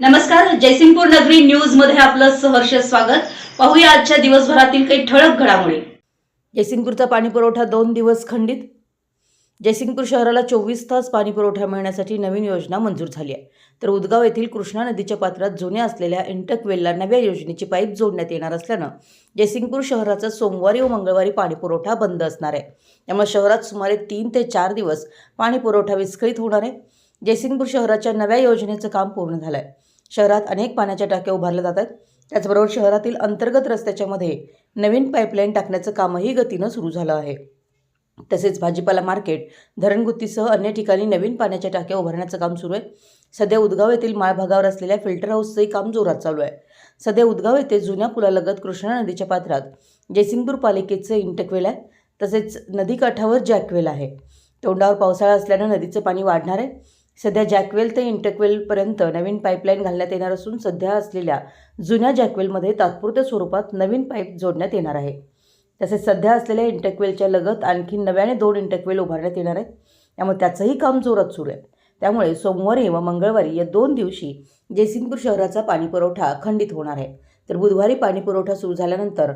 नमस्कार जयसिंगपूर नगरी न्यूजमध्ये आपलं सहर्ष स्वागत. पाहूया आजच्या दिवसभरातील काही ठळक घडामोडी. जयसिंगपूरचा पाणी पुरवठा दोन दिवस खंडित. जयसिंगपूर शहराला चोवीस तास पाणी पुरवठा मिळण्यासाठी नवीन योजना मंजूर झाली आहे. तर उदगाव येथील कृष्णा नदीच्या पात्रात जुन्या असलेल्या इंटकवेलला नव्या योजनेची पाईप जोडण्यात येणार असल्यानं जयसिंगपूर शहराचा सोमवारी व मंगळवारी पाणी पुरवठा बंद असणार आहे. त्यामुळे शहरात सुमारे तीन ते चार दिवस पाणी पुरवठा विस्कळीत होणार आहे. जयसिंगपूर शहराच्या नव्या योजनेचं काम पूर्ण झालं आहे शहरात अनेक पाण्याच्या टाक्या उभारल्या जात आहेत. त्याचबरोबर शहरातील अंतर्गत रस्त्याच्या मध्ये नवीन पाईपलाईन टाकण्याचं कामही गतीनं सुरू झालं आहे. तसेच भाजीपाला मार्केट धरणगुत्तीसह अन्य ठिकाणी नवीन पाण्याच्या टाक्या उभारण्याचं काम सुरू आहे. सध्या उदगाव येथील माळ भागावर असलेल्या फिल्टर हाऊसचंही काम जोरात चालू आहे. सध्या उदगाव येथे जुन्या पुलालगत कृष्णा नदीच्या पात्रात जयसिंगपूर पालिकेचं इंटकवेल आहे. तसेच नदीकाठावर जॅकवेल आहे. तोंडावर पावसाळा असल्यानं नदीचं पाणी वाढणार आहे. सध्या जॅकवेल ते इंटकवेलपर्यंत नवीन पाईपलाईन घालण्यात येणार असून सध्या असलेल्या जुन्या जॅकवेलमध्ये तात्पुरत्या स्वरूपात नवीन पाईप जोडण्यात येणार आहे. तसेच सध्या असलेल्या इंटकवेलच्या लगत आणखी नव्याने दोन इंटकवेल उभारण्यात येणार आहेत. त्यामुळे त्याचंही काम जोरात सुरू आहे. त्यामुळे सोमवारी व मंगळवारी या दोन दिवशी जयसिंगपूर शहराचा पाणीपुरवठा खंडित होणार आहे. तर बुधवारी पाणीपुरवठा सुरू झाल्यानंतर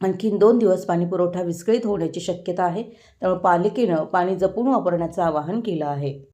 आणखीन दोन दिवस पाणीपुरवठा विस्कळीत होण्याची शक्यता आहे. त्यामुळे पालिकेनं पाणी जपून वापरण्याचं आवाहन केलं आहे.